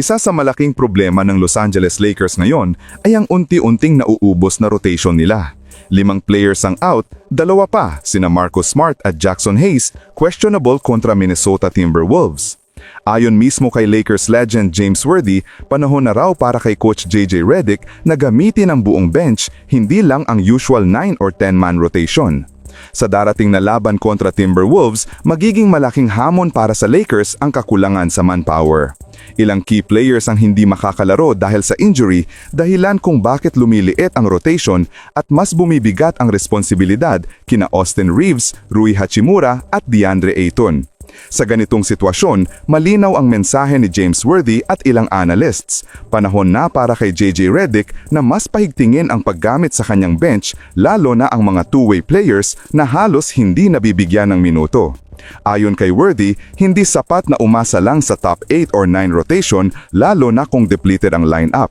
Isa sa malaking problema ng Los Angeles Lakers ngayon ay ang unti-unting nauubos na rotation nila. Limang players ang out, dalawa pa, sina Marcus Smart at Jackson Hayes, questionable kontra Minnesota Timberwolves. Ayon mismo kay Lakers legend James Worthy, panahon na raw para kay Coach JJ Redick na gamitin ang buong bench, hindi lang ang usual 9 or 10-man rotation. Sa darating na laban kontra Timberwolves, magiging malaking hamon para sa Lakers ang kakulangan sa manpower. Ilang key players ang hindi makakalaro dahil sa injury, dahilan kung bakit lumiliit ang rotation at mas bumibigat ang responsibilidad kina Austin Reeves, Rui Hachimura at DeAndre Ayton. Sa ganitong sitwasyon, malinaw ang mensahe ni James Worthy at ilang analysts. Panahon na para kay JJ Redick na mas pahigtingin ang paggamit sa kanyang bench lalo na ang mga two-way players na halos hindi nabibigyan ng minuto. Ayon kay Worthy, hindi sapat na umasa lang sa top 8 or 9 rotation lalo na kung depleted ang lineup.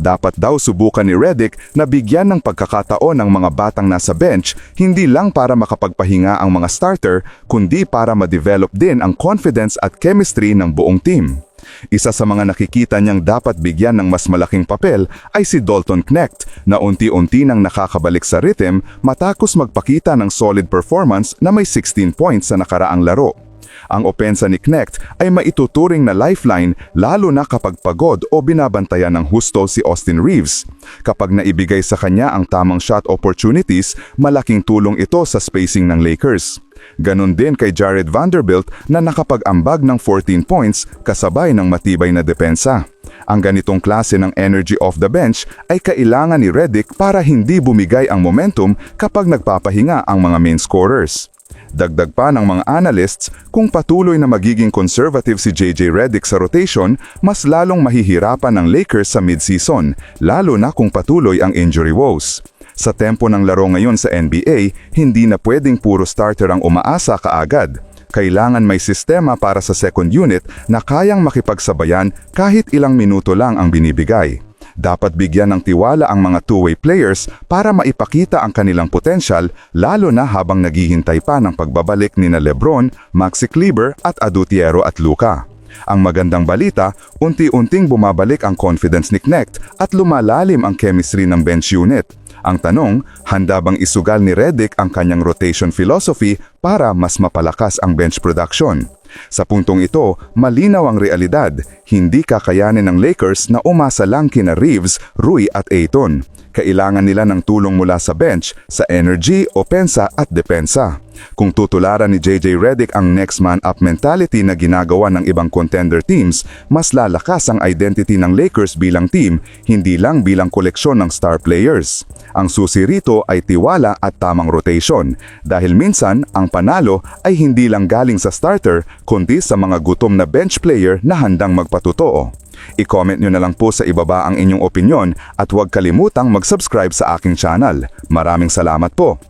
Dapat daw subukan ni Redick na bigyan ng pagkakataon ng mga batang nasa bench hindi lang para makapagpahinga ang mga starter kundi para ma-develop din ang confidence at chemistry ng buong team. Isa sa mga nakikita niyang dapat bigyan ng mas malaking papel ay si Dalton Knecht na unti-unti nang nakakabalik sa rhythm matapos magpakita ng solid performance na may 16 points sa nakaraang laro. Ang opensa ni Knecht ay maituturing na lifeline lalo na kapag pagod o binabantayan ng husto si Austin Reeves. Kapag naibigay sa kanya ang tamang shot opportunities, malaking tulong ito sa spacing ng Lakers. Ganon din kay Jared Vanderbilt na nakapag-ambag ng 14 points kasabay ng matibay na depensa. Ang ganitong klase ng energy off the bench ay kailangan ni Redick para hindi bumigay ang momentum kapag nagpapahinga ang mga main scorers. Dagdag pa ng mga analysts, kung patuloy na magiging conservative si JJ Redick sa rotation, mas lalong mahihirapan ng Lakers sa mid-season, lalo na kung patuloy ang injury woes. Sa tempo ng laro ngayon sa NBA, hindi na pwedeng puro starter ang umaasa kaagad. Kailangan may sistema para sa second unit na kayang makipagsabayan kahit ilang minuto lang ang binibigay. Dapat bigyan ng tiwala ang mga two-way players para maipakita ang kanilang potensyal lalo na habang naghihintay pa ng pagbabalik ni na Lebron, Maxi Kleber at Adutiero at Luka. Ang magandang balita, unti-unting bumabalik ang confidence ni Knecht at lumalalim ang chemistry ng bench unit. Ang tanong, handa bang isugal ni Redick ang kanyang rotation philosophy para mas mapalakas ang bench production? Sa puntong ito, malinaw ang realidad, hindi kakayanin ng Lakers na umasa lang kina Reeves, Rui at Ayton. Kailangan nila ng tulong mula sa bench, sa energy, opensa at depensa. Kung tutularan ni JJ Redick ang next man up mentality na ginagawa ng ibang contender teams, mas lalakas ang identity ng Lakers bilang team, hindi lang bilang koleksyon ng star players. Ang susi rito ay tiwala at tamang rotation, dahil minsan ang panalo ay hindi lang galing sa starter, kundi sa mga gutom na bench player na handang magpatotoo. I-comment nyo na lang po sa ibaba ang inyong opinion at huwag kalimutang mag-subscribe sa aking channel. Maraming salamat po!